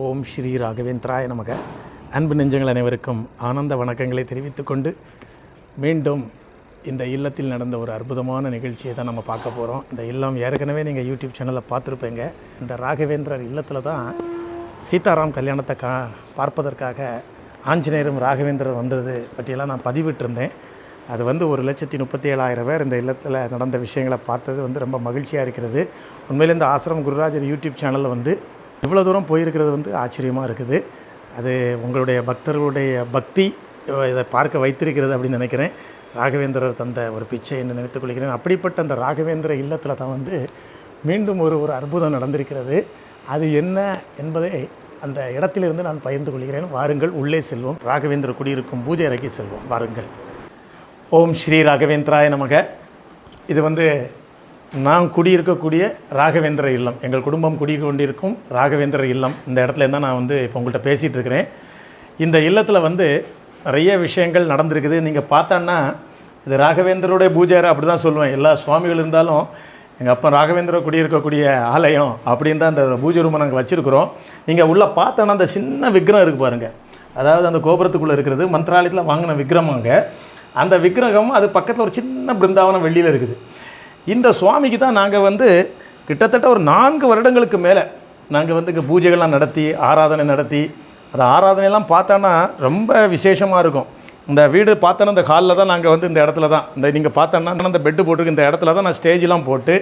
ஓம் ஸ்ரீ ராகவேந்திராய நமக. அன்பு நெஞ்சங்கள் அனைவருக்கும் ஆனந்த வணக்கங்களை தெரிவித்துக்கொண்டு மீண்டும் இந்த இல்லத்தில் நடந்த ஒரு அற்புதமான நிகழ்ச்சியை தான் நம்ம பார்க்க போகிறோம் இந்த இல்லம் ஏற்கனவே நீங்கள் யூடியூப் சேனலில் பார்த்துருப்பீங்க. இந்த ராகவேந்திரர் இல்லத்தில் தான் சீதாராம் கல்யாணத்தை கா பார்ப்பதற்காக ஆஞ்சநேயரும் ராகவேந்திரர் வந்தது பற்றியெல்லாம் நான் பதிவிட்டிருந்தேன். அது வந்து ஒரு லட்சத்தி முப்பத்தி ஏழாயிரம் பேர் இந்த இல்லத்தில் நடந்த விஷயங்களை பார்த்தது வந்து ரொம்ப மகிழ்ச்சியாக இருக்கிறது. உண்மையிலே இந்த ஆசிரம் குருராஜர் யூடியூப் சேனலில் வந்து இவ்வளோ தூரம் போயிருக்கிறது வந்து ஆச்சரியமாக இருக்குது. அது உங்களுடைய பக்தர்களுடைய பக்தி இதை பார்க்க வைத்திருக்கிறது அப்படின்னு நினைக்கிறேன். ராகவேந்திரர் தந்த ஒரு பிச்சை என்று நினைத்துக் கொள்கிறேன். அப்படிப்பட்ட அந்த ராகவேந்திர இல்லத்தில் தான் வந்து மீண்டும் ஒரு ஒரு அற்புதம் நடந்திருக்கிறது. அது என்ன என்பதை அந்த இடத்திலிருந்து நான் பகிர்ந்து கொள்கிறேன். வாருங்கள் உள்ளே செல்வோம். ராகவேந்திர குடியிருக்கும் பூஜை அறைக்கு செல்வோம். வாருங்கள். ஓம் ஸ்ரீ ராகவேந்திராய நமக. இது வந்து நான் குடியிருக்கக்கூடிய ராகவேந்திர இல்லம். எங்கள் குடும்பம் குடிக்கொண்டிருக்கும் ராகவேந்திர இல்லம். இந்த இடத்துல தான் நான் வந்து இப்போ உங்கள்கிட்ட பேசிகிட்டு இருக்கிறேன். இந்த இல்லத்தில் வந்து நிறைய விஷயங்கள் நடந்திருக்குது. நீங்கள் பார்த்தோன்னா இது ராகவேந்தருடைய பூஜாரை அப்படி தான் சொல்லுவேன். எல்லா சுவாமிகள் இருந்தாலும் எங்கள் அப்பா ராகவேந்திர குடியிருக்கக்கூடிய ஆலயம் அப்படின்னு தான் அந்த பூஜை ரூமை நாங்கள் வச்சுருக்குறோம். நீங்கள் உள்ளே பார்த்தோன்னா அந்த சின்ன விக்கிரம் இருக்குது பாருங்கள் அதாவது அந்த கோபுரத்துக்குள்ளே இருக்கிறது மந்திராலயத்தில் வாங்கின விக்கிரம் அங்கே அந்த விக்கிரகம் அது பக்கத்தில் ஒரு சின்ன பிருந்தாவனம் வெளியில் இருக்குது. இந்த சுவாமிக்கு தான் நாங்கள் வந்து கிட்டத்தட்ட ஒரு நான்கு வருடங்களுக்கு மேலே நாங்கள் வந்து இங்கே பூஜைகள்லாம் நடத்தி ஆராதனை நடத்தி அந்த ஆராதனையெல்லாம் பார்த்தோன்னா ரொம்ப விசேஷமாக இருக்கும். இந்த வீடு பார்த்தோன்னா இந்த ஹாலில் தான் நாங்கள் வந்து இந்த இடத்துல தான். இந்த நீங்கள் பார்த்தோன்னா அந்த பெட்டு போட்டிருக்கு இந்த இடத்துல தான் நான் ஸ்டேஜ்லாம் போட்டு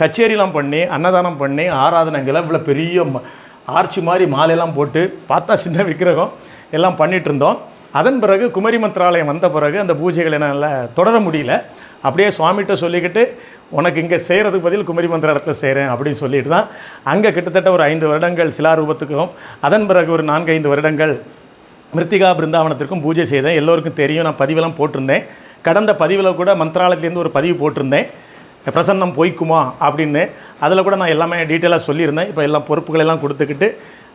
கச்சேரிலாம் பண்ணி அன்னதானம் பண்ணி ஆராதனைகளை இவ்வளோ பெரிய ம- ஆர்ச்சி மாதிரி மாலையெல்லாம் போட்டு பார்த்தா சின்ன விக்கிரகம் எல்லாம் பண்ணிகிட்டு இருந்தோம். அதன் பிறகு குமரி மந்திராலயம் வந்த பிறகு அந்த பூஜைகளை என்னால் தொடர முடியல. அப்படியே சுவாமிகிட்ட சொல்லிக்கிட்டு உனக்கு இங்கே செய்கிறதுக்கு பதில் குமரி மந்திர இடத்துல செய்கிறேன் அப்படின்னு சொல்லிட்டு தான் அங்கே கிட்டத்தட்ட ஒரு ஐந்து வருடங்கள் சிலாரூபத்துக்கும் அதன் பிறகு ஒரு நான்கு ஐந்து வருடங்கள் மிருத்திகா பிருந்தாவனத்திற்கும் பூஜை செய்தேன். எல்லோருக்கும் தெரியும் நான் பதிவெல்லாம் போட்டிருந்தேன். கடந்த பதிவில் கூட மந்திராலயத்துலேருந்து ஒரு பதிவு போட்டிருந்தேன். பிரசன்னம் பொய்க்குமா அப்படின்னு அதில் கூட நான் எல்லாமே டீட்டெயிலாக சொல்லியிருந்தேன். இப்போ எல்லாம் பொறுப்புகளெல்லாம் கொடுத்துக்கிட்டு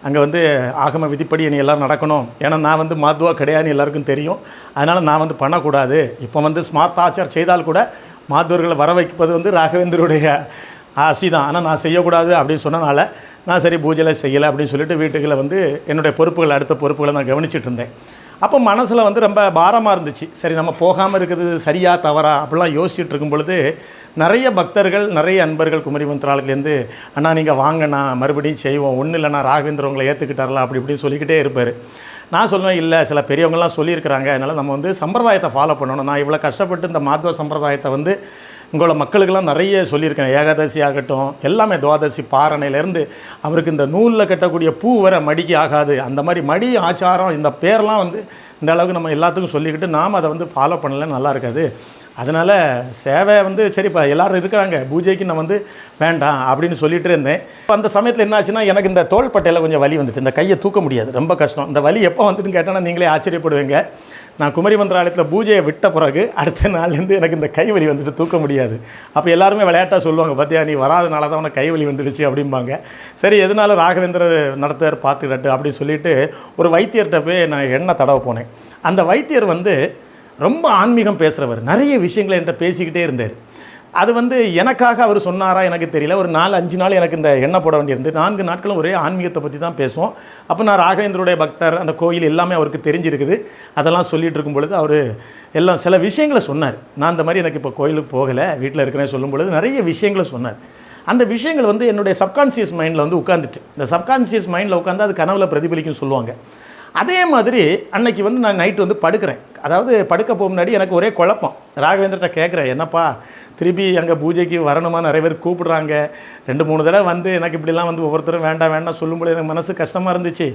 அங்கே வந்து ஆகம விதிப்படி நீ எல்லோரும் நடக்கணும். ஏன்னா நான் வந்து மாத்துவா கிடையாதுன்னு எல்லாருக்கும் தெரியும். அதனால் நான் வந்து பண்ணக்கூடாது. இப்போ வந்து ஸ்மார்ட் ஆச்சார் செய்தால் கூட மாத்துவர்களை வர வைப்பது வந்து ராகவேந்தருடைய ஆசி தான். ஆனால் நான் செய்யக்கூடாது அப்படின்னு சொன்னனால நான் சரி பூஜையில் செய்யலை அப்படின்னு சொல்லிட்டு வீட்டுகளை வந்து என்னுடைய பொறுப்புகள் அடுத்த பொறுப்புகளை நான் கவனிச்சிட்டு இருந்தேன். அப்போ மனசில் வந்து ரொம்ப பாரமாக இருந்துச்சு. சரி நம்ம போகாமல் இருக்கிறது சரியா தவறா அப்படிலாம் யோசிச்சுட்டு இருக்கும் பொழுது நிறைய பக்தர்கள் நிறைய அன்பர்கள் குமரி மந்திராலயத்துலேருந்து அண்ணா நீங்கள் வாங்கண்ணா மறுபடியும் செய்வோம். ஒன்றும் இல்லைண்ணா ராகவேந்திர உங்களை ஏற்றுக்கிட்டாரலாம் அப்படி இப்படின்னு சொல்லிக்கிட்டே இருப்பார். நான் சொல்லுவேன் இல்லை சில பெரியவங்கள்லாம் சொல்லியிருக்கிறாங்க. அதனால் நம்ம வந்து சம்பிரதாயத்தை ஃபாலோ பண்ணணும். நான் இவ்வளோ கஷ்டப்பட்டு இந்த மாத்வ சம்பிரதாயத்தை வந்து உங்களோட மக்களுக்கெல்லாம் நிறைய சொல்லியிருக்கேன். ஏகாதசி ஆகட்டும் எல்லாமே துவாதசி பாரணையிலேருந்து அவருக்கு இந்த நூலில் கட்டக்கூடிய பூ வர மடிக்கு ஆகாது. அந்த மாதிரி மடி ஆச்சாரம் இந்த பேர்லாம் வந்து இந்த அளவுக்கு நம்ம எல்லாத்துக்கும் சொல்லிக்கிட்டு நாம் அதை வந்து ஃபாலோ பண்ணல நல்லா இருக்காது. அதனால் சேவை வந்து சரிப்பா எல்லோரும் எல்லாரும் இருக்கிறாங்க பூஜைக்கு நான் வந்து வேண்டாம் அப்படின்னு சொல்லிட்டு இருந்தேன். இப்போ அந்த சமயத்தில் என்னாச்சுன்னா எனக்கு இந்த தோள்பட்டையில் கொஞ்சம் வலி வந்துச்சு. இந்த கையை தூக்க முடியாது. ரொம்ப கஷ்டம். இந்த வலி எப்போ வந்துட்டுன்னு கேட்டோன்னா நீங்களே ஆச்சரியப்படுவீங்க. நான் குமரி மந்திராலயத்தில் பூஜையை விட்ட பிறகு அடுத்த நாள்லேருந்து எனக்கு இந்த கை வலி வந்துட்டு தூக்க முடியாது. அப்போ எல்லாருமே விளையாட்டாக சொல்லுவாங்க பார்த்தியா நீ வராதனால தான் உனக்கு கை வலி வந்துடுச்சு அப்படிம்பாங்க. சரி எதனால ராகவேந்திரர் நடத்தார் பார்த்துக்கிட்டு அப்படின்னு சொல்லிட்டு ஒரு வைத்தியர்கிட்ட போய் நான் எண்ணெய் தடவை போனேன். அந்த வைத்தியர் வந்து ரொம்ப ஆன்மீகம் பேசுகிறவர் நிறைய விஷயங்களை என்கிட்ட பேசிக்கிட்டே இருந்தார். அது வந்து எனக்காக அவர் சொன்னாரா எனக்கு தெரியல. ஒரு நாலு அஞ்சு நாள் எனக்கு இந்த எண்ணெய் போட வேண்டியிருந்து நான்கு நாட்களும் ஒரே ஆன்மீகத்தை பற்றி தான் பேசுவோம். அப்போ நான் ராகவேந்தருடைய பக்தர் அந்த கோயில் எல்லாமே அவருக்கு தெரிஞ்சிருக்குது. அதெல்லாம் சொல்லிகிட்டு இருக்கும் பொழுது அவர் எல்லாம் சில விஷயங்களை சொன்னார். நான் இந்த மாதிரி எனக்கு இப்போ கோயிலுக்கு போகலை வீட்டில் இருக்கிறேன்னு சொல்லும் பொழுது நிறைய விஷயங்களை சொன்னார். அந்த விஷயங்கள் வந்து என்னுடைய சப்கான்சியஸ் மைண்டில் வந்து உட்காந்துட்டு இந்த சப்கான்சியஸ் மைண்டில் உட்காந்து அது கனவுல பிரதிபலிக்கும் சொல்லுவாங்க. அதே மாதிரி அன்னைக்கு வந்து நான் நைட்டு வந்து படுக்கிறேன். அதாவது படுக்க போக முன்னாடி எனக்கு ஒரே குழப்பம். ராகவேந்திரட்ட கேட்குறேன் என்னப்பா திருப்பி அங்கே பூஜைக்கு வரணுமா? நிறைய பேர் கூப்பிடுறாங்க. ரெண்டு மூணு தடவை வந்து எனக்கு இப்படிலாம் வந்து ஒவ்வொருத்தரும் வேண்டாம் வேண்டாம் சொல்லும்போது எனக்கு மனசு கஷ்டமாக இருந்துச்சு.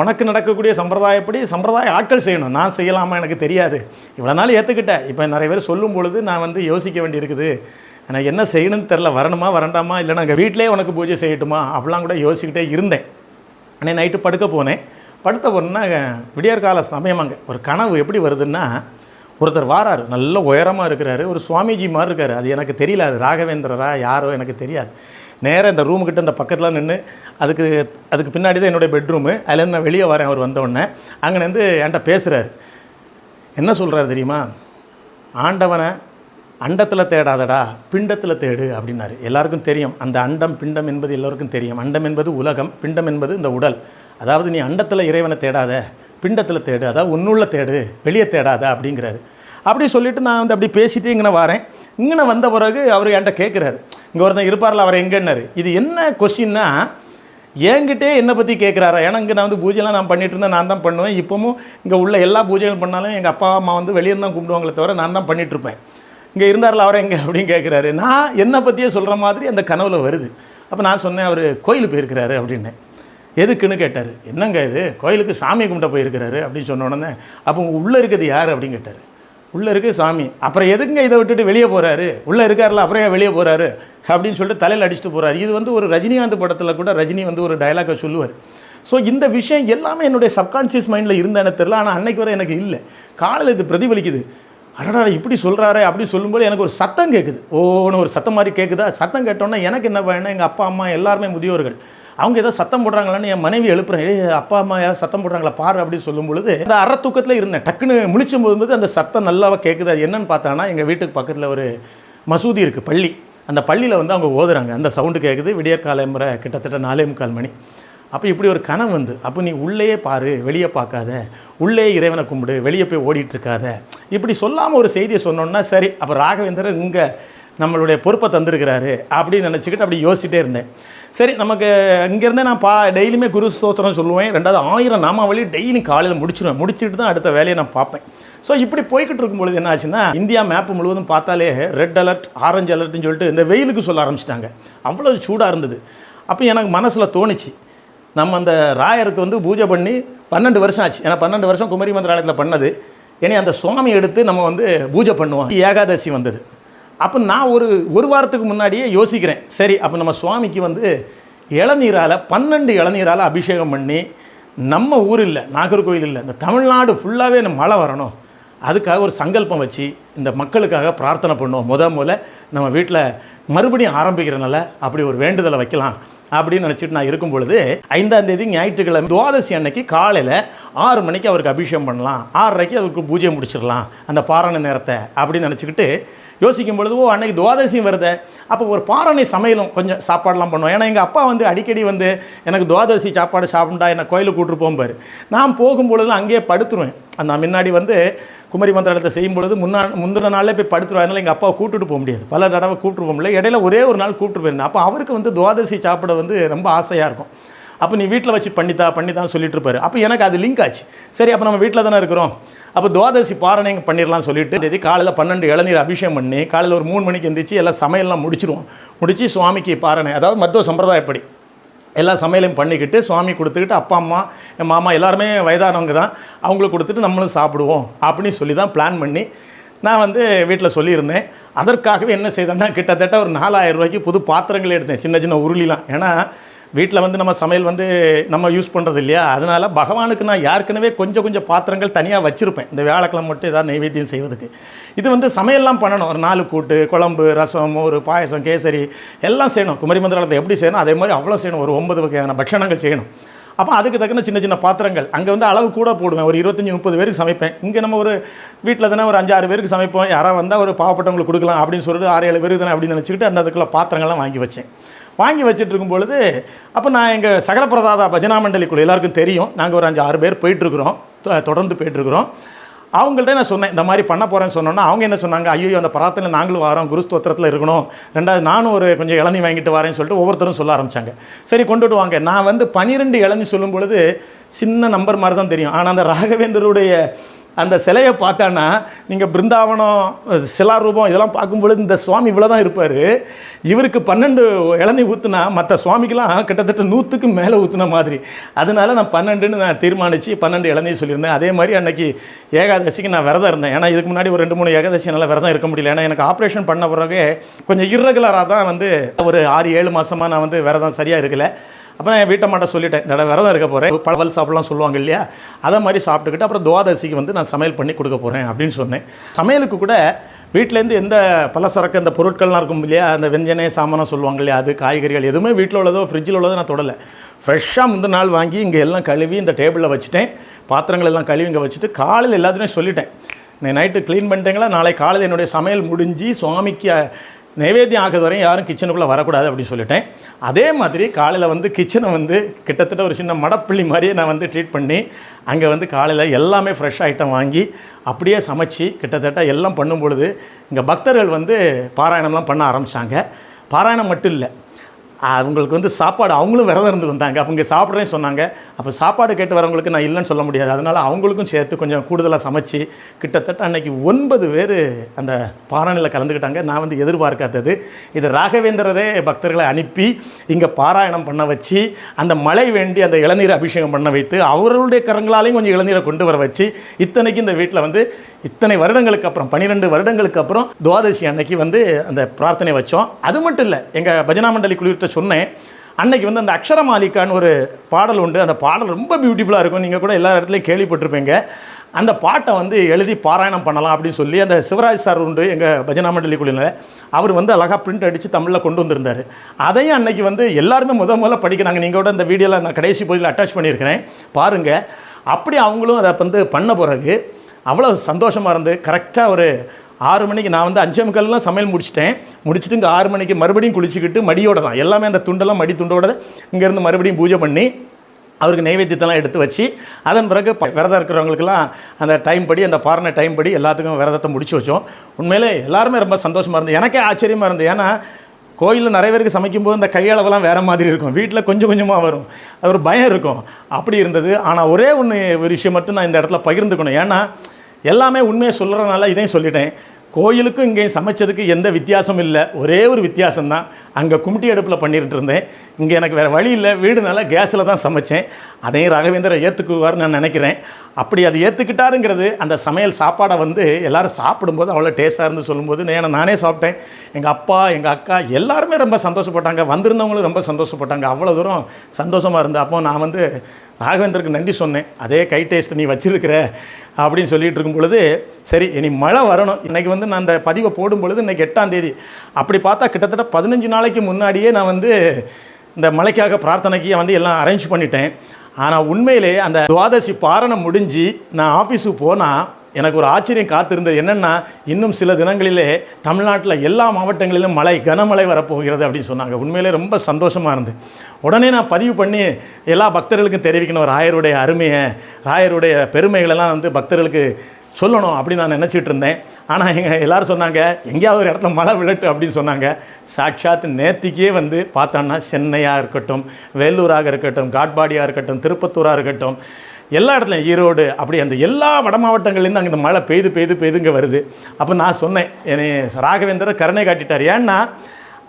உனக்கு நடக்கக்கூடிய சம்பிரதாயப்படி சம்பிரதாய ஆட்கள் செய்யணும். நான் செய்யலாமா எனக்கு தெரியாது. இவ்வளோ நாள் ஏற்றுக்கிட்டேன் இப்போ நிறைய பேர் சொல்லும் பொழுது நான் வந்து யோசிக்க வேண்டியிருக்குது. எனக்கு என்ன செய்யணும்னு தெரில வரணுமா வரண்டாமா? இல்லை நாங்கள் வீட்டிலே உனக்கு பூஜை செய்யட்டுமா? அப்படிலாம் கூட யோசிக்கிட்டே இருந்தேன். அன்னைக்கு நைட்டு படுக்க போனேன். படுத்த உடனே விடியற்கால சமயம் அங்கே. ஒரு கனவு எப்படி வருதுன்னா ஒருத்தர் வாராரு. நல்ல உயரமாக இருக்கிறாரு. ஒரு சுவாமிஜி மாதிரி இருக்கார். அது எனக்கு தெரியல. அது ராகவேந்திரரா யாரோ எனக்கு தெரியாது. நேராக இந்த ரூமுக்கிட்ட இந்த பக்கத்தில் நின்று அதுக்கு அதுக்கு பின்னாடி தான் என்னுடைய பெட்ரூமு அதுலேருந்து நான் வெளியே வரேன். அவர் வந்த அங்கேருந்து என்கிட்ட பேசுகிறார் என்ன சொல்கிறாரு தெரியுமா? ஆண்டவனை அண்டத்தில் தேடாதடா பிண்டத்தில் தேடு அப்படின்னாரு. எல்லாருக்கும் தெரியும். அந்த அண்டம் பிண்டம் என்பது எல்லோருக்கும் தெரியும். அண்டம் என்பது உலகம் பிண்டம் என்பது இந்த உடல். அதாவது நீ அண்டத்தில் இறைவனை தேடாத பிண்டத்தில் தேடு அதாவது உன்னுள்ள தேடு வெளியே தேடாத அப்படிங்கிறாரு. அப்படி சொல்லிட்டு நான் வந்து அப்படி பேசிட்டு இங்கே வரேன். இங்கே வந்த பிறகு அவர் என்கிட்ட கேட்குறாரு இங்கே ஒருத்தன் இருப்பார்ல அவர் எங்கன்னாரு. இது என்ன கொஸ்டின்னா என்கிட்டே என்னை பற்றி கேட்குறாரா ஏன்னா இங்கே நான் வந்து பூஜைலாம் நான் பண்ணிகிட்டு இருந்தேன் நான் தான் பண்ணுவேன். இப்போவும் இங்கே உள்ள எல்லா பூஜைகளும் பண்ணாலும் எங்கள் அப்பா அம்மா வந்து வெளியே தான் கும்பிடுவாங்களே தவிர நான் தான் பண்ணிகிட்ருப்பேன் இங்கே இருந்தார்ல அவர் எங்கே அப்படின்னு கேட்குறாரு நான் என்னை பற்றியே சொல்கிற மாதிரி அந்த கனவில் வருது. அப்போ நான் சொன்னேன் அவர் கோயிலுக்கு போயிருக்கிறாரு அப்படின்னு. எதுக்குன்னு கேட்டார். என்னங்க இது? கோயிலுக்கு சாமி கும்பிட்ட போயிருக்கிறாரு அப்படின்னு சொன்ன உடனே அப்போ உள்ளே இருக்கிறது யார் அப்படின்னு கேட்டார். உள்ளே இருக்கு சாமி. அப்புறம் எதுக்குங்க இதை விட்டுட்டு வெளியே போகிறாரு உள்ளே இருக்கார்ல அப்புறம் ஏன் வெளியே போகிறாரு அப்படின்னு சொல்லிட்டு தலையில் அடிச்சுட்டு போகிறாரு இது வந்து ஒரு ரஜினிகாந்த் படத்தில் கூட ரஜினி வந்து ஒரு டைலாக்கை சொல்லுவார். ஸோ இந்த விஷயம் எல்லாமே என்னுடைய சப்கான்ஷியஸ் மைண்டில் இருந்தேன்னு தெரில ஆனால் அன்னைக்கு வரை எனக்கு இல்லை. காலையில் இது பிரதிபலிக்குது. அடடா இப்படி சொல்கிறாரு அப்படி சொல்லும்போது எனக்கு ஒரு சத்தம் கேட்குது ஓன்னு ஒரு சத்தம் மாதிரி கேட்குதா சத்தம் கேட்டோன்னே எனக்கு என்ன பயணம் எங்கள் அப்பா அம்மா எல்லாருமே முதியோர்கள். அவங்க ஏதோ சத்தம் போடுறாங்களான்னு என் மனைவி எழுப்புறேன். ஏ அப்பா அம்மா ஏதாவது சத்தம் போடுறாங்களா? பாரு அப்படின்னு சொல்லும் பொழுது அந்த அற தூக்கத்தில் இருந்தேன். டக்குன்னு முழிச்சும் போகும்போது அந்த சத்தம் நல்லாவா கேட்குது அது என்னன்னு பார்த்தானா எங்கள் வீட்டுக்கு பக்கத்தில் ஒரு மசூதி இருக்குது பள்ளி. அந்த பள்ளியில் வந்து அவங்க ஓதுறாங்க. அந்த சவுண்டு கேட்குது விடியற் முறை கிட்டத்தட்ட நாலே முக்கால் மணி. அப்போ இப்படி ஒரு கனவு வந்து அப்போ நீ உள்ளேயே பாரு வெளியே பார்க்காத. உள்ளே இறைவனை கும்பிடு வெளியே போய் ஓடிட்டுருக்காத. இப்படி சொல்லாமல் ஒரு செய்தியை சொன்னோன்னா சரி அப்போ ராகவேந்திரர் இங்கே நம்மளுடைய பொறுப்பை தந்திருக்கிறாரு அப்படின்னு நினச்சிக்கிட்டு அப்படி யோசிச்சுட்டே இருந்தேன். சரி நமக்கு இங்கேருந்தே நான் பா டெய்லியுமே குரு ஸ்தோத்திரம் சொல்லுவேன். ரெண்டாவது ஆயிரம் நாமாவளி டெய்லி காலையில் முடிச்சிடுவேன் முடிச்சுட்டு தான் அடுத்த வேலையை நான் பார்ப்பேன். ஸோ இப்படி போய்கிட்டு இருக்கும்பொழுது என்ன ஆச்சுன்னா இந்தியா மேப்பு முழுவதும் பார்த்தாலே ரெட் அலர்ட் ஆரஞ்சு அலர்ட்னு சொல்லிட்டு இந்த வெயிலுக்கு சொல்ல ஆரம்பிச்சிட்டாங்க. அவ்வளோ சூடாக இருந்தது. அப்போ எனக்கு மனசில் தோணுச்சு நம்ம அந்த ராயருக்கு வந்து பூஜை பண்ணி பன்னெண்டு வருஷம் ஆச்சு. ஏன்னா பன்னெண்டு வருஷம் குமரி மந்திராலயத்தில் பண்ணது. ஏன்னா அந்த சுவாமி எடுத்து நம்ம வந்து பூஜை பண்ணுவோம். ஏகாதசி வந்தது. அப்போ நான் ஒரு ஒரு வாரத்துக்கு முன்னாடியே யோசிக்கிறேன். சரி அப்போ நம்ம சுவாமிக்கு வந்து இளநீரால் பன்னெண்டு இளநீரால் அபிஷேகம் பண்ணி நம்ம ஊர் இல்லை நாகர்கோவில் இல்லை இந்த தமிழ்நாடு ஃபுல்லாகவே நம்ம மழை வரணும். அதுக்காக ஒரு சங்கல்பம் வச்சு இந்த மக்களுக்காக பிரார்த்தனை பண்ணுவோம். முத முத நம்ம வீட்டில் மறுபடியும் ஆரம்பிக்கிறனால அப்படி ஒரு வேண்டுதலை வைக்கலாம் அப்படின்னு நினச்சிட்டு நான் இருக்கும் பொழுது ஐந்தாம் தேதி ஞாயிற்றுக்கிழமை துவாதசி அன்னைக்கு காலையில் ஆறு மணிக்கு அவருக்கு அபிஷேகம் பண்ணலாம். ஆறரைக்கு அவருக்கு பூஜை முடிச்சிடலாம். அந்த பாராயண நேரத்தை அப்படின்னு நினச்சிக்கிட்டு யோசிக்கும் பொழுது ஓ அன்னைக்கு துவாதசியும் வருதே. அப்போ ஒரு பாரணை சமையலும் கொஞ்சம் சாப்பாடெலாம் பண்ணுவோம். ஏன்னா எங்கள் அப்பா வந்து அடிக்கடி வந்து எனக்கு துவாதசி சாப்பாடு சாப்பிட்டா என்னை கோயிலுக்கு கூட்டிட்டு போகும்பாரு நான் போகும்பொழுது அங்கேயே படுத்துருவேன். நான் முன்னாடி வந்து குமரி மந்திரத்தை செய்யும் பொழுது முன்னா முந்தின நாளே போய் படுத்துருவோம் அதனால் எங்கள் அப்பாவை கூட்டிட்டு போக முடியாது. பல தடவை கூப்பிட்டு போக முடியல. இடையில ஒரே ஒரு நாள் கூப்பிட்டு போயிருந்தேன். அப்போ அவருக்கு வந்து துவாதசி சாப்பிட வந்து ரொம்ப ஆசையாக இருக்கும். அப்போ நீ வீட்டில் வச்சு பண்ணித்தா பண்ணித்தான் சொல்லிட்டு இருப்பாரு அப்போ எனக்கு அது லிங்க் ஆச்சு. சரி அப்போ நம்ம வீட்டில் தானே இருக்கிறோம். அப்போ துவாதசி பாரணைங்க பண்ணிடலாம் சொல்லிட்டு தேதி காலையில் பன்னெண்டு இளநீர் அபிஷேகம் பண்ணி காலையில் ஒரு மூணு மணிக்கு எந்திரிச்சு எல்லாம் சமையல்லாம் முடிச்சிருவோம். முடித்து சுவாமிக்கு பாரணை அதாவது மத்துவ சம்பிரதாயப்படி எல்லா சமையலையும் பண்ணிக்கிட்டு சுவாமி கொடுத்துக்கிட்டு அப்பா அம்மா என் மாமா எல்லாருமே வயதானவங்க தான். அவங்களுக்கு கொடுத்துட்டு நம்மளும் சாப்பிடுவோம் அப்படின்னு சொல்லி தான் பிளான் பண்ணி நான் வந்து வீட்டில் சொல்லியிருந்தேன். அதற்காகவே என்ன செய்தேன்னா கிட்டத்தட்ட ஒரு நாலாயிரம் ரூபாய்க்கு புது பாத்திரங்கள் எடுத்தேன் சின்ன சின்ன உருளிலாம். ஏன்னா வீட்டில் வந்து நம்ம சமையல் வந்து நம்ம யூஸ் பண்ணுறது இல்லையா? அதனால் பகவானுக்கு நான் ஏற்கனவே கொஞ்சம் கொஞ்சம் பாத்திரங்கள் தனியாக வச்சுருப்பேன். இந்த வியாழக்கிழமை மட்டும் ஏதாவது நைவேத்தியம் செய்வதுக்கு. இது வந்து சமையல்லாம் பண்ணணும். ஒரு நாலு கூட்டு குழம்பு ரசம் ஒரு பாயசம் கேசரி எல்லாம் செய்யணும். குமரி மந்திரத்தை எப்படி செய்யணும்? அதே மாதிரி அவ்வளோ செய்யணும். ஒரு ஒன்பது வகையான பட்சணங்கள் செய்யணும். அப்போ அதுக்கு தக்கன சின்ன சின்ன பாத்திரங்கள். அங்கே வந்து அளவு கூட போடுவேன். ஒரு இருபத்தஞ்சி முப்பது பேருக்கு சமைப்பேன். இங்கே நம்ம ஒரு வீட்டில் தானே ஒரு அஞ்சாறு பேருக்கு சமைப்போம். யாராவது வந்தால் ஒரு பாவப்பட்டவங்களுக்கு கொடுக்கலாம் அப்படின்னு சொல்லிட்டு ஆறு ஏழு பேருக்கு தானே அப்படின்னு நினச்சிக்கிட்டு அந்த அதுக்குள்ள பாத்திரங்கள்லாம் வாங்கி வச்சேன். வாங்கி வச்சுட்டு இருக்கும் பொழுது அப்போ நான் எங்கள் சகலப்பிரதாதா பஜனா மண்டலிக்குள்ள எல்லாருக்கும் தெரியும். நாங்கள் ஒரு அஞ்சு ஆறு பேர் போயிட்டுருக்குறோம் தொடர்ந்து போயிட்டுருக்குறோம் அவங்கள்ட்ட நான் சொன்னேன் இந்த மாதிரி பண்ண போகிறேன்னு சொன்னோன்னா அவங்க என்ன சொன்னாங்க ஐயோ அந்த பிரார்த்தனை நாங்களும் வரோம் குரு ஸ்தோத்திரத்தில் இருக்கணும். ரெண்டாவது நானும் ஒரு கொஞ்சம் இளநீ வாங்கிட்டு வரேன்னு சொல்லிட்டு ஒவ்வொருத்தரும் சொல்ல ஆரம்பிச்சாங்க. சரி கொண்டுட்டு வாங்க. நான் வந்து பன்னிரெண்டு இளநீ சொல்லும் பொழுது சின்ன நம்பர் மாதிரி தான் தெரியும். ஆனால் அந்த ராகவேந்தருடைய அந்த சிலையை பார்த்தானா நீங்கள் பிருந்தாவனம் சிலாரூபம் இதெல்லாம் பார்க்கும்பொழுது இந்த சுவாமி இவ்வளோ தான் இருப்பார். இவருக்கு பன்னெண்டு இளநீ ஊற்றுனா மற்ற சுவாமிக்கெல்லாம் கிட்டத்தட்ட நூற்றுக்கு மேலே ஊற்றுன மாதிரி. அதனால நான் பன்னெண்டுன்னு நான் தீர்மானித்து பன்னெண்டு இளநீ சொல்லியிருந்தேன். அதே மாதிரி அன்றைக்கி ஏகாதசிக்கு நான் விரதம் இருந்தேன். ஏன்னா இதுக்கு முன்னாடி ஒரு ரெண்டு மூணு ஏகாதசி என்னால் விரதம் இருக்க முடியல. ஏன்னா எனக்கு ஆப்ரேஷன் பண்ண பிறகு கொஞ்சம் இர்ரெகுலராக தான் வந்து ஒரு ஆறு ஏழு மாதமாக நான் வந்து விரதம் சரியாக இருக்கலை. அப்போ நான் என் வீட்டை மாட்ட சொல்லிட்டேன். இந்த தடவை விரதம் இருக்க போகிறேன் பழவல் சாப்பிடலாம் சொல்லுவாங்க இல்லையா? அதை மாதிரி சாப்பிட்டுக்கிட்டு அப்புறம் துவாதசிக்கு வந்து நான் சமையல் பண்ணி கொடுக்க போகிறேன் அப்படின்னு சொன்னேன். சமையலுக்கு கூட வீட்டிலேருந்து எந்த பலசரக்கு அந்த பொருட்கள்லாம் இருக்கும் இல்லையா? அந்த வெஞ்சனே சாமானம் சொல்லுவாங்க இல்லையா? அது காய்கறிகள் எதுவுமே வீட்டில் உள்ளதோ ஃப்ரிட்ஜில் உள்ளதோ நான் தொடலை. ஃப்ரெஷ்ஷாக முந்தின நாள் வாங்கி இங்கே எல்லாம் கழுவி இந்த டேபிளில் வச்சுட்டேன். பாத்திரங்கள் எல்லாம் கழுவி இங்கே வச்சுட்டு காலையில் எல்லாத்துலேயும் சொல்லிட்டேன். நைட்டு க்ளீன் பண்ணிட்டேங்களா? நாளை காலையில் என்னுடைய சமையல் முடிஞ்சு சுவாமிக்கு நைவேத்தியம் ஆகிறது வரையும் யாரும் கிச்சனுக்குள்ளே வரக்கூடாது அப்படின்னு சொல்லிட்டேன். அதே மாதிரி காலையில் வந்து கிச்சனை வந்து கிட்டத்தட்ட ஒரு சின்ன மடப்பிள்ளி மாதிரியே நான் வந்து ட்ரீட் பண்ணி அங்கே வந்து காலையில் எல்லாமே ஃப்ரெஷ் ஐட்டம் வாங்கி அப்படியே சமைச்சு கிட்டத்தட்ட எல்லாம் பண்ணும் பொழுது இங்கே பக்தர்கள் வந்து பாராயணம்லாம் பண்ண ஆரம்பித்தாங்க பாராயணம் மட்டும் இல்லை அவங்களுக்கு வந்து சாப்பாடு அவங்களும் விரதம் இருந்து வந்தாங்க. அப்போ இங்கே சாப்பிட்றேன்னு சொன்னாங்க. அப்போ சாப்பாடு கேட்டு வரவங்களுக்கு நான் இல்லைன்னு சொல்ல முடியாது. அதனால் அவங்களுக்கும் சேர்த்து கொஞ்சம் கூடுதலாக சமைச்சு கிட்டத்தட்ட அன்னைக்கு ஒன்பது பேர் அந்த பாராயணில் கலந்துக்கிட்டாங்க. நான் வந்து எதிர்பார்க்காதது. இது ராகவேந்திரரே பக்தர்களை அனுப்பி இங்கே பாராயணம் பண்ண வச்சு அந்த மழை வேண்டி அந்த இளநீர் அபிஷேகம் பண்ண வைத்து அவர்களுடைய கரங்களாலையும் கொஞ்சம் இளநீரை கொண்டு வர வச்சு இத்தனைக்கு இந்த வீட்டில் வந்து இத்தனை வருடங்களுக்கு அப்புறம் பன்னிரெண்டு வருடங்களுக்கு அப்புறம் துவாதசி அன்னைக்கு வந்து அந்த பிரார்த்தனை வச்சோம். அது மட்டும் இல்லை எங்கள் பஜனா மண்டலி கிட்ட சொன்னேன். அன்னைக்கு வந்து அந்த அக்ஷரமாலிகான்னு ஒரு பாடல் உண்டு. அந்த பாடல் ரொம்ப பியூட்டிஃபுல்லாக இருக்கும். நீங்கள் கூட எல்லா இடத்துலையும் கேள்விப்பட்டிருப்பீங்க. அந்த பாட்டை வந்து எழுதி பாராயணம் பண்ணலாம் அப்படின்னு சொல்லி அந்த சிவராஜ் சார் உண்டு எங்கள் பஜனா மண்டலி குழுவில் அவர் வந்து அழகாக பிரிண்ட் அடித்து தமிழில் கொண்டு வந்திருந்தார். அதையும் அன்னைக்கு வந்து எல்லாருமே முத முதல்ல படிக்கிறாங்க. நீங்கள் கூட இந்த வீடியோவில் நான் கடைசி பகுதியில் அட்டாச் பண்ணியிருக்கிறேன். பாருங்கள் அப்படி அவங்களும் அதை வந்து பண்ண பிறகு அவ்வளோ சந்தோஷமாக இருந்து கரெக்டாக ஒரு ஆறு மணிக்கு நான் வந்து அஞ்சே முக்கால்லாம் சமையல் முடிச்சிட்டேன். முடிச்சுட்டு இங்கே ஆறு மணிக்கு மறுபடியும் குளிச்சுக்கிட்டு மடியோட தான். எல்லாமே அந்த துண்டெல்லாம் மடி துண்டோட இங்கேருந்து மறுபடியும் பூஜை பண்ணி அவருக்கு நைவேத்தியத்தெல்லாம் எடுத்து வச்சு அதன் பிறகு விரதம் இருக்கிறவங்களுக்கெல்லாம் அந்த டைம் படி அந்த பாரண டைம் படி எல்லாத்துக்கும் விரதத்தை முடிச்சு வச்சோம். உண்மையிலே எல்லாருமே ரொம்ப சந்தோஷமாக இருந்தது. எனக்கே ஆச்சரியமாக இருந்தது. ஏன்னா கோயிலில் நிறைய பேருக்கு சமைக்கும்போது இந்த கையளவெல்லாம் வேறு மாதிரி இருக்கும். வீட்டில் கொஞ்சம் கொஞ்சமாக வரும். அது ஒரு பயம் இருக்கும். அப்படி இருந்தது. ஆனால் ஒரே ஒன்று ஒரு விஷயம் மட்டும் நான் இந்த இடத்துல பகிர்ந்துக்கணும். ஏன்னா எல்லாமே உண்மையை சொல்கிறனால இதையும் சொல்லிட்டேன். கோயிலுக்கும் இங்கேயும் சமைச்சதுக்கு எந்த வித்தியாசமும் இல்லை. ஒரே ஒரு வித்தியாசம் தான் அங்கே கும்ட்டி அடுப்பில் பண்ணிட்டு இருந்தேன். இங்கே எனக்கு வேறு வழி இல்லை. வீடுனால கேஸில் தான் சமைச்சேன். அதையும் ராகவேந்திர ஏற்றுக்குவார்னு நான் நினைக்கிறேன். அப்படி அது ஏற்றுக்கிட்டாருங்கிறது அந்த சமையல் சாப்பாடை வந்து எல்லாரும் சாப்பிடும்போது அவ்வளோ டேஸ்ட்டாக இருந்து சொல்லும்போது ஏன்னா நானே சாப்பிட்டேன். எங்கள் அப்பா எங்கள் அக்கா எல்லாருமே ரொம்ப சந்தோஷப்பட்டாங்க. வந்திருந்தவங்களும் ரொம்ப சந்தோஷப்பட்டாங்க. அவ்வளோ தூரம் சந்தோஷமாக இருந்தேன். அப்போ நான் வந்து ராகவேந்தருக்கு நன்றி சொன்னேன். அதே கை டேஸ்ட் நீ வச்சிருக்கிற அப்படின்னு சொல்லிட்டு இருக்கும் பொழுது சரி இனி மழை வரணும். இன்றைக்கி வந்து நான் அந்த பதிவை போடும் பொழுது இன்னைக்கு எட்டாம் தேதி. அப்படி பார்த்தா கிட்டத்தட்ட பதினஞ்சு நாளைக்கு முன்னாடியே நான் வந்து இந்த மழைக்காக பிரார்த்தனைக்கு வந்து எல்லாம் அரேஞ்ச் பண்ணிட்டேன். ஆனால் உண்மையிலே அந்த துவாதசி பாரணம் முடிஞ்சு நான் ஆஃபீஸுக்கு போனால் எனக்கு ஒரு ஆச்சரியம் காத்திருந்தது. என்னென்னா இன்னும் சில தினங்களிலே தமிழ்நாட்டில் எல்லா மாவட்டங்களிலும் மழை கனமழை வரப்போகிறது அப்படின்னு சொன்னாங்க. உண்மையிலே ரொம்ப சந்தோஷமாக இருந்தது. உடனே நான் பதிவு பண்ணி எல்லா பக்தர்களுக்கும் தெரிவிக்கணும். ராயருடைய அருமையை ராயருடைய பெருமைகளெல்லாம் வந்து பக்தர்களுக்கு சொல்லணும் அப்படின்னு நான் நினச்சிட்டு இருந்தேன். ஆனால் எங்கள் எல்லோரும் சொன்னாங்க எங்கேயாவது ஒரு இடத்துல மழை விழட்டு அப்படின்னு சொன்னாங்க. சாட்சாத் நேத்திக்கே வந்து பார்த்தோன்னா சென்னையாக இருக்கட்டும் வேலூராக இருக்கட்டும் காட்பாடியாக இருக்கட்டும் திருப்பத்தூராக இருக்கட்டும் எல்லா இடத்துலையும் ஈரோடு அப்படி அந்த எல்லா வட மாவட்டங்கள்லேருந்து அங்கே இந்த மழை பெய்து பெய்து பெய்து இங்கே வருது. அப்போ நான் சொன்னேன் என்னை ராகவேந்தரை கருணை காட்டிட்டார். ஏன்னா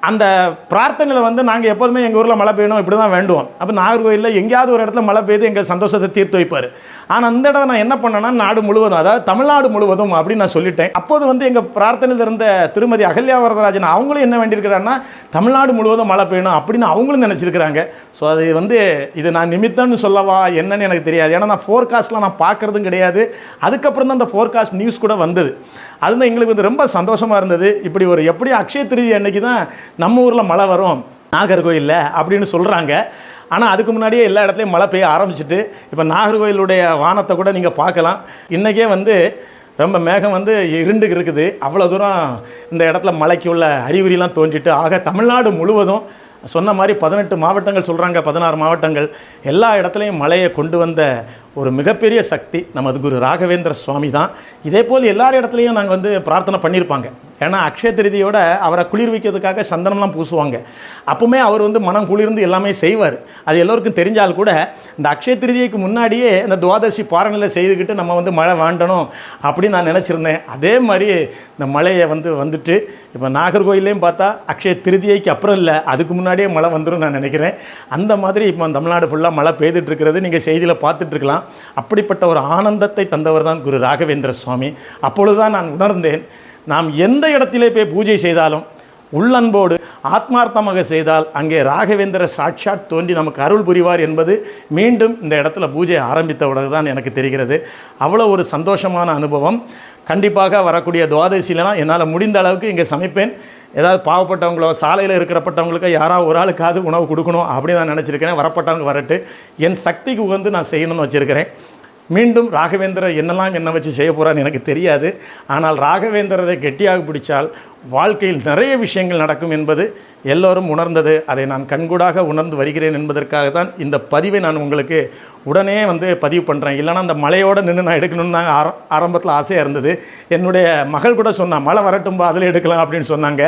அந்த பிரார்த்தனையில் வந்து நாங்கள் எப்போதுமே எங்கள் ஊரில் மழை பெய்யணும் இப்படி தான் வேண்டுவோம். அப்போ நாகர்கோயிலில் எங்கேயாவது ஒரு இடத்துல மழை பெய்து எங்கள் சந்தோஷத்தை தீர்த்து வைப்பார். ஆனால் அந்த இடம் நான் என்ன பண்ணேன்னா நாடு முழுவதும் அதாவது தமிழ்நாடு முழுவதும் அப்படின்னு நான் சொல்லிட்டேன். அப்போது வந்து எங்கள் பிரார்த்தனையில் இருந்த திருமதி அகல்யா வரதராஜன் அவங்களும் என்ன வேண்டியிருக்கிறாங்கன்னா தமிழ்நாடு முழுவதும் மழை பெய்யணும் அப்படின்னு அவங்களும் நினச்சிருக்கிறாங்க. ஸோ அது வந்து இது நான் நிமித்தம்னு சொல்லவா என்னன்னு எனக்கு தெரியாது. ஏன்னா நான் ஃபோர்காஸ்ட்லாம் நான் பார்க்குறதும் கிடையாது. அதுக்கப்புறம் தான் அந்த ஃபோர்காஸ்ட் நியூஸ் கூட வந்தது. அதுதான் எங்களுக்கு வந்து ரொம்ப சந்தோஷமாக இருந்தது. இப்படி ஒரு எப்படி அக்ஷய திருதி அன்னைக்கு தான் நம்ம ஊரில் மழை வரும் நாகர்கோயிலில் அப்படின்னு சொல்கிறாங்க ஆனால் அதுக்கு முன்னாடியே எல்லா இடத்துலையும் மழை பெய்ய ஆரம்பிச்சிட்டு இப்போ நாகர்கோயிலுடைய வானத்தை கூட நீங்கள் பார்க்கலாம். இன்றைக்கே வந்து ரொம்ப மேகம் வந்து இருண்டு இருக்குது. அவ்வளோ தூரம் இந்த இடத்துல மழைக்கு உள்ள அறிகுறிலாம் தோன்றிட்டு ஆக தமிழ்நாடு முழுவதும் சொன்ன மாதிரி பதினெட்டு மாவட்டங்கள் சொல்கிறாங்க பதினாறு மாவட்டங்கள். எல்லா இடத்துலையும் மழையை கொண்டு வந்த ஒரு மிகப்பெரிய சக்தி நமது குரு ராகவேந்திர சுவாமி தான். இதே போல் எல்லார் இடத்துலையும் நாங்கள் வந்து பிரார்த்தனை பண்ணியிருப்பாங்க ஏன்னா அக்ஷய திருதியோட அவரை குளிர்விக்கிறதுக்காக சந்தனம்லாம் பூசுவாங்க. அப்போவுமே அவர் வந்து மனம் குளிர்ந்து எல்லாமே செய்வார். அது எல்லோருக்கும் தெரிஞ்சால் கூட இந்த அக்ஷய திருதிக்கு முன்னாடியே இந்த துவாதசி பாரணியில் செய்துக்கிட்டு நம்ம வந்து மழை வாண்டணும் அப்படின்னு நான் நினச்சிருந்தேன். அதே மாதிரி இந்த மழையை வந்து வந்துட்டு இப்போ நாகர்கோயிலையும் பார்த்தா அக்ஷய திருதியைக்கு அப்புறம் இல்லை அதுக்கு முன்னாடியே மழை வந்துடும் நான் நினைக்கிறேன். அந்த மாதிரி இப்போ தமிழ்நாடு ஃபுல்லாக மழை பெய்துட்டு இருக்கிறது நீங்கள் செய்தியில் பார்த்துட்ருக்கலாம் அப்படிப்பட்ட ஒரு ஆனந்தத்தை தந்தவர் தான் குரு ராகவேந்திர சுவாமி. அப்பொழுதுதான் நான் உணர்ந்தேன் நாம் எந்த இடத்திலே போய் பூஜை செய்தாலும் உள்ளன்போடு ஆத்மார்த்தமாக செய்தால் அங்கே ராகவேந்திர சாட்சாத் தோன்றி நமக்கு அருள் புரிவார் என்பது மீண்டும் இந்த இடத்துல பூஜை ஆரம்பித்தவுடன் தான் எனக்கு தெரிகிறது. அவ்வளோ ஒரு சந்தோஷமான அனுபவம். கண்டிப்பாக வரக்கூடிய துவாதசிலாம் என்னால் முடிந்த அளவுக்கு இங்கே சமைப்பேன். ஏதாவது பாவப்பட்டவங்களோ சாலையில் இருக்கிறப்பட்டவங்களுக்கு யாராவது ஒரு ஆளுக்காவது உணவு கொடுக்கணும் அப்படின்னு நான் நினச்சிருக்கிறேன் வரப்பட்டவங்க வரட்டு. என் சக்திக்கு உகந்து நான் செய்யணும்னு வச்சுருக்கிறேன். மீண்டும் ராகவேந்திரர் என்னெல்லாம் என்ன வச்சு செய்ய போகிறான்னு எனக்கு தெரியாது. ஆனால் ராகவேந்திரரை கெட்டியாக பிடிச்சால் வாழ்க்கையில் நிறைய விஷயங்கள் நடக்கும் என்பது எல்லோரும் உணர்ந்தது. அதை நான் கண்கூடாக உணர்ந்து வருகிறேன் என்பதற்காக தான் இந்த பதிவை நான் உங்களுக்கு உடனே வந்து பதிவு பண்ணுறேன் இல்லைனா அந்த மலையோடு நின்று நான் எடுக்கணும்னு தான் ஆரம்பத்தில் ஆசையாக இருந்தது. என்னுடைய மகள் கூட சொன்னான் மழை வரட்டும்பா அதில் எடுக்கலாம் அப்படின்னு சொன்னாங்க.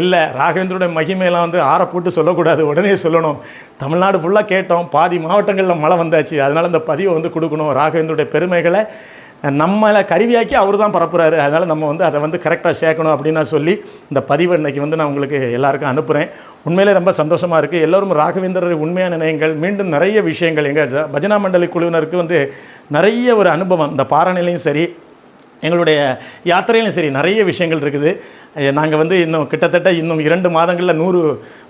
இல்லை ராகவேந்திரோட மகிமையெல்லாம் வந்து ஆற போட்டு சொல்லக்கூடாது. உடனே சொல்லணும். தமிழ்நாடு ஃபுல்லாக கேட்டோம். பாதி மாவட்டங்களில் மழை வந்தாச்சு. அதனால் இந்த பதிவை வந்து கொடுக்கணும். ராகவேந்தருடைய பெருமைகளை நம்மளை கருவியாக்கி அவர் தான் பரப்புகிறாரு அதனால் நம்ம வந்து அதை வந்து கரெக்டாக சேர்க்கணும் அப்படின்னு நான் சொல்லி இந்த பதிவை இன்றைக்கி வந்து நான் உங்களுக்கு எல்லாருக்கும் அனுப்புகிறேன் உண்மையிலே ரொம்ப சந்தோஷமாக இருக்குது எல்லோரும் ராகவேந்திரர் உண்மையான நினையங்கள் மீண்டும் நிறைய விஷயங்கள் எங்கள் பஜனா மண்டலி குழுவினருக்கு வந்து நிறைய ஒரு அனுபவம். இந்த பாறைநிலையும் சரி எங்களுடைய யாத்திரையிலும் சரி நிறைய விஷயங்கள் இருக்குது. நாங்கள் வந்து இன்னும் கிட்டத்தட்ட இன்னும் இரண்டு மாதங்களில் நூறு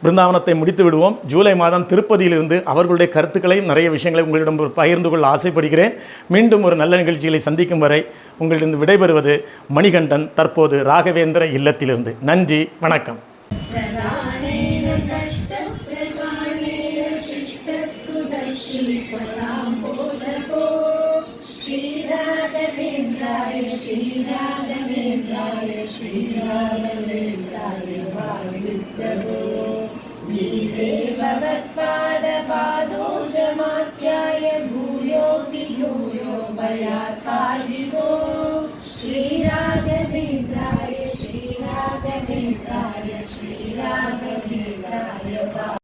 பிருந்தாவனத்தை முடித்து விடுவோம். ஜூலை மாதம் திருப்பதியிலிருந்து அவர்களுடைய கருத்துக்களையும் நிறைய விஷயங்களை உங்களிடம் பகிர்ந்து கொள்ள ஆசைப்படுகிறேன். மீண்டும் ஒரு நல்ல நிகழ்ச்சிகளை சந்திக்கும் வரை உங்களிடம் விடைபெறுவது மணிகண்டன் தற்போது ராகவேந்திர இல்லத்திலிருந்து. நன்றி வணக்கம். நீராகவே தாய் வாழ்வித்ததோ நீ தேவவற்பாத பாத